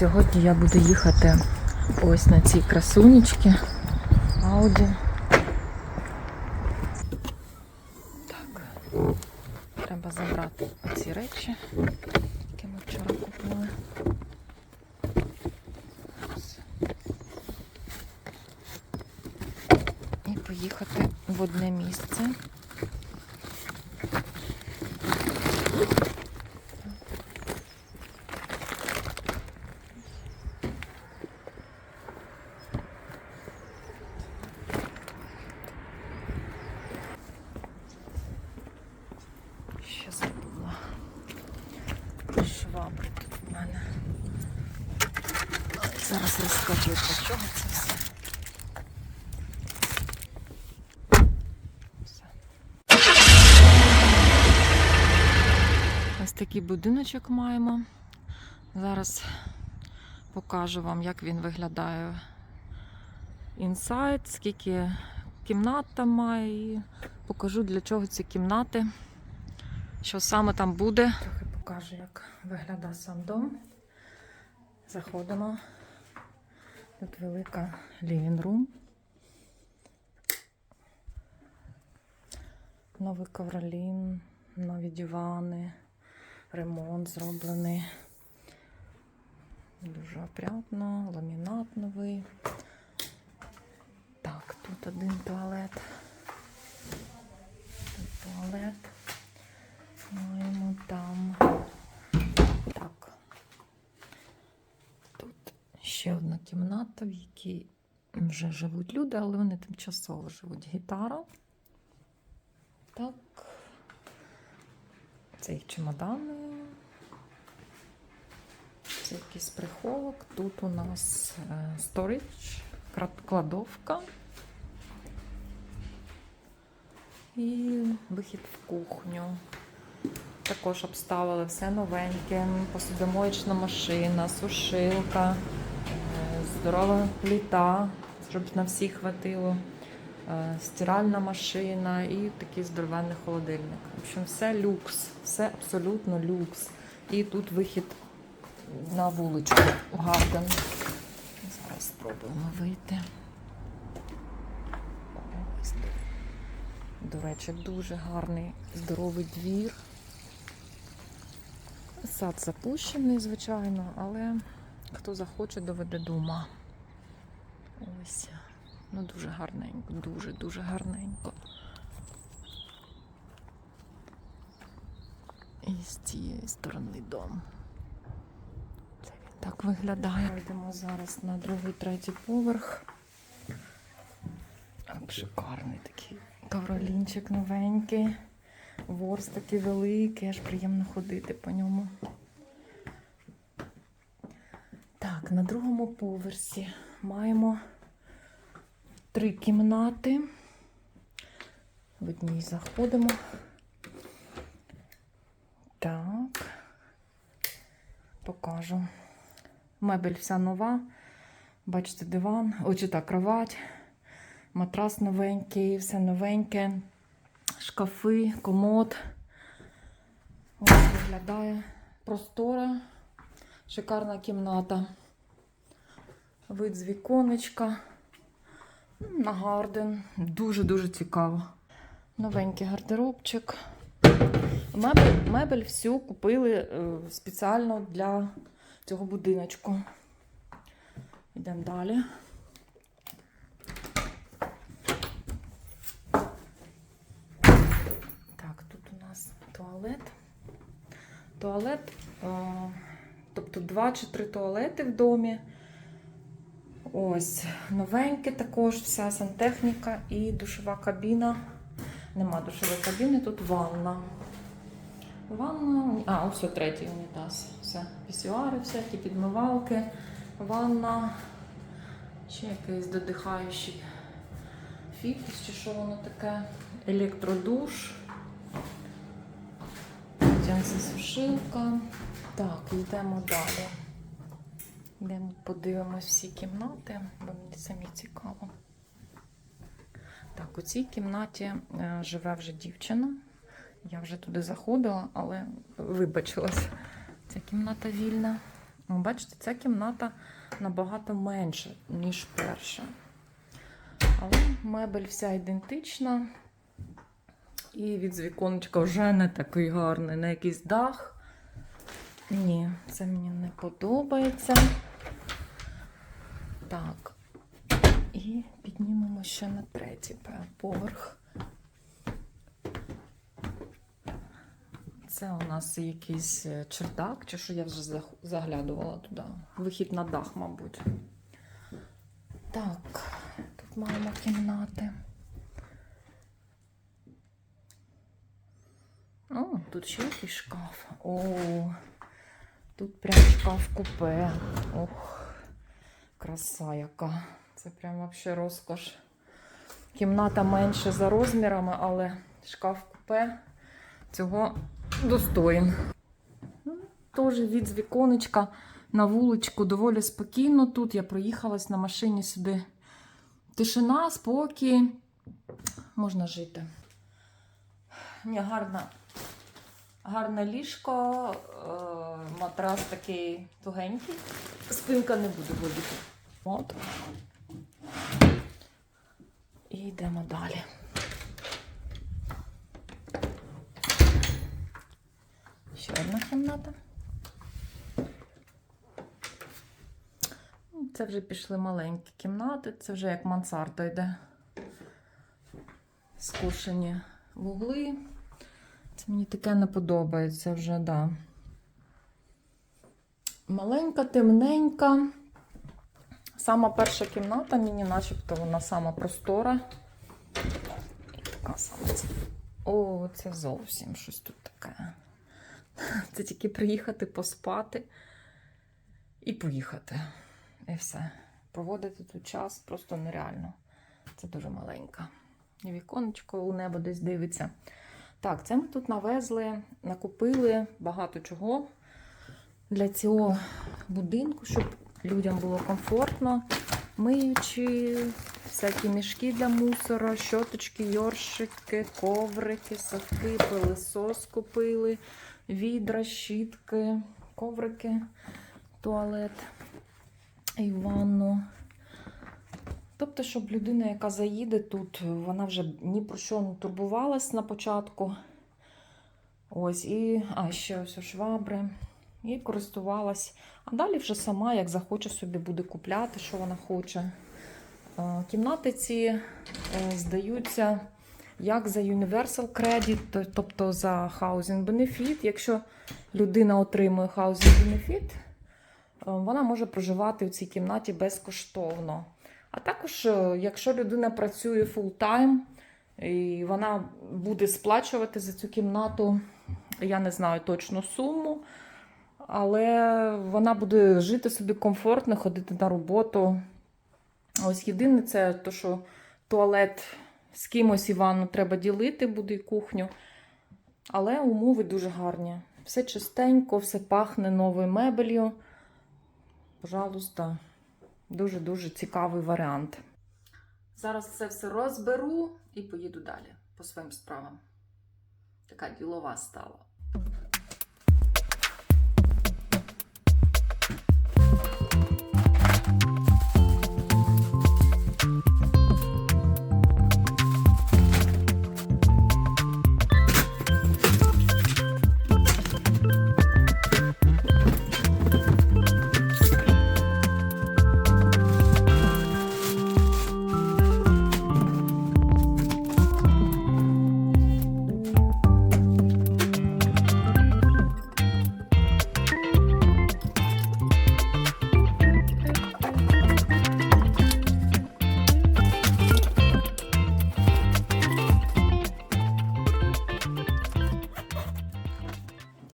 сьогодні я буду їхати ось на цій красунечці Ауді. Так, треба забрати ці речі, які ми вчора купили. І поїхати в одне місце. Ще забула. Швабри тут в мене. Ой, Зараз розкажу, для чого це все. Ось такий будиночок маємо. Зараз покажу вам, як він виглядає інсайд, скільки кімнат там має. І покажу, для чого ці кімнати що саме там буде. Трохи покажу, як виглядає сам дом. Заходимо. Тут велика room. Новий ковролін, нові дивани, ремонт зроблений. Дуже опрятно, ламінат новий. Так, тут один туалет. Тут туалет. Маємо там. Так. Тут ще одна кімната, в якій вже живуть люди, але вони тимчасово живуть. Гітара. Так. Це їх чемодани. Це якийсь приховок. Тут у нас сторіч, кладовка. І вихід в кухню. Також обставили все новеньке, посудомоєчна машина, сушилка, е, здорова плита, щоб на всіх хватило, е, стиральна машина і такий здоровенний холодильник. В общем, все люкс, все абсолютно люкс. І тут вихід на вуличку у Гарден. Зараз спробуємо вийти. До речі, дуже гарний здоровий двір. Сад запущений, звичайно, але хто захоче, доведе до ума. Ось. Ну, дуже гарненько, дуже-дуже гарненько. І з цієї сторони дом. Це він так виглядає. Йдемо зараз на другий, третій поверх. Шикарний такий ковролінчик новенький. Ворс такий великий, аж приємно ходити по ньому. Так, на другому поверсі маємо три кімнати. В одній заходимо. Так, покажу. Мебель вся нова. Бачите, диван, очі та кровать, матрас новенький, все новеньке шкафи, комод. Ось виглядає простора, шикарна кімната. Вид з віконечка. На гарден. Дуже-дуже цікаво. Новенький гардеробчик. Мебель, мебель всю купили е, спеціально для цього будиночку. Йдемо далі. Так, тут у нас туалет. Туалет, е, тобто два чи три туалети в домі. Ось, новеньке також, вся сантехніка і душова кабіна. Нема душової кабіни, тут ванна. Ванна. А, ось третій унітаз. Все, пісюари, всякі підмивалки, ванна. Ще якийсь додихаючий фітус, чи що воно таке. Електродуш. сушилка. Так, йдемо далі. Йдемо подивимось всі кімнати, бо мені самі цікаво. Так, у цій кімнаті е, живе вже дівчина. Я вже туди заходила, але вибачилась. Ця кімната вільна. Бачите, ця кімната набагато менша, ніж перша. Але мебель вся ідентична. І від віконечка вже не такий гарний, на якийсь дах. Ні, це мені не подобається. Так. І піднімемо ще на третій поверх. Це у нас якийсь е, чердак, чи що я вже заглядувала туди. Вихід на дах, мабуть. Так, тут маємо кімнати. О, тут ще якийсь шкаф. О, тут прям шкаф купе. Ох, краса яка. Це прям вообще розкош. Кімната менше за розмірами, але шкаф купе цього достоїн. Ну, Теж від з віконечка на вуличку доволі спокійно. Тут я проїхалась на машині сюди. Тишина, спокій. Можна жити. Гарна, гарне ліжко, е, матрас такий тугенький. Спинка не буде боліти. От. І йдемо далі. Ще одна кімната. Ну, Це вже пішли маленькі кімнати, це вже як мансарда йде. Скошені вугли. Це мені таке не подобається вже, так. Да. Маленька, темненька. Сама перша кімната, мені начебто вона сама простора. Така сама. ця. О, це зовсім щось тут таке. Це тільки приїхати, поспати і поїхати. І все. Проводити тут час просто нереально. Це дуже маленька. І віконечко у небо десь дивиться. Так, це ми тут навезли, накупили багато чого для цього будинку, щоб людям було комфортно. Миючі, всякі мішки для мусора, щоточки, йоршики, коврики, совки, пилисос купили, відра, щітки, коврики, туалет і ванну. Тобто, щоб людина, яка заїде тут, вона вже ні про що не турбувалась на початку. Ось, і, а ще ось швабри. І користувалась. А далі вже сама, як захоче, собі буде купляти, що вона хоче. Е, Кімнати ці е, здаються як за Universal Credit, тобто за Housing Benefit. Якщо людина отримує Housing Benefit, е, вона може проживати у цій кімнаті безкоштовно. А також, якщо людина працює full-time, і вона буде сплачувати за цю кімнату, я не знаю точну суму, але вона буде жити собі комфортно, ходити на роботу. Ось єдине, це то, що туалет з кимось і ванну треба ділити, буде і кухню. Але умови дуже гарні. Все чистенько, все пахне новою мебелью. Пожалуйста, дуже-дуже цікавий варіант. Зараз це все розберу і поїду далі по своїм справам. Така ділова стала.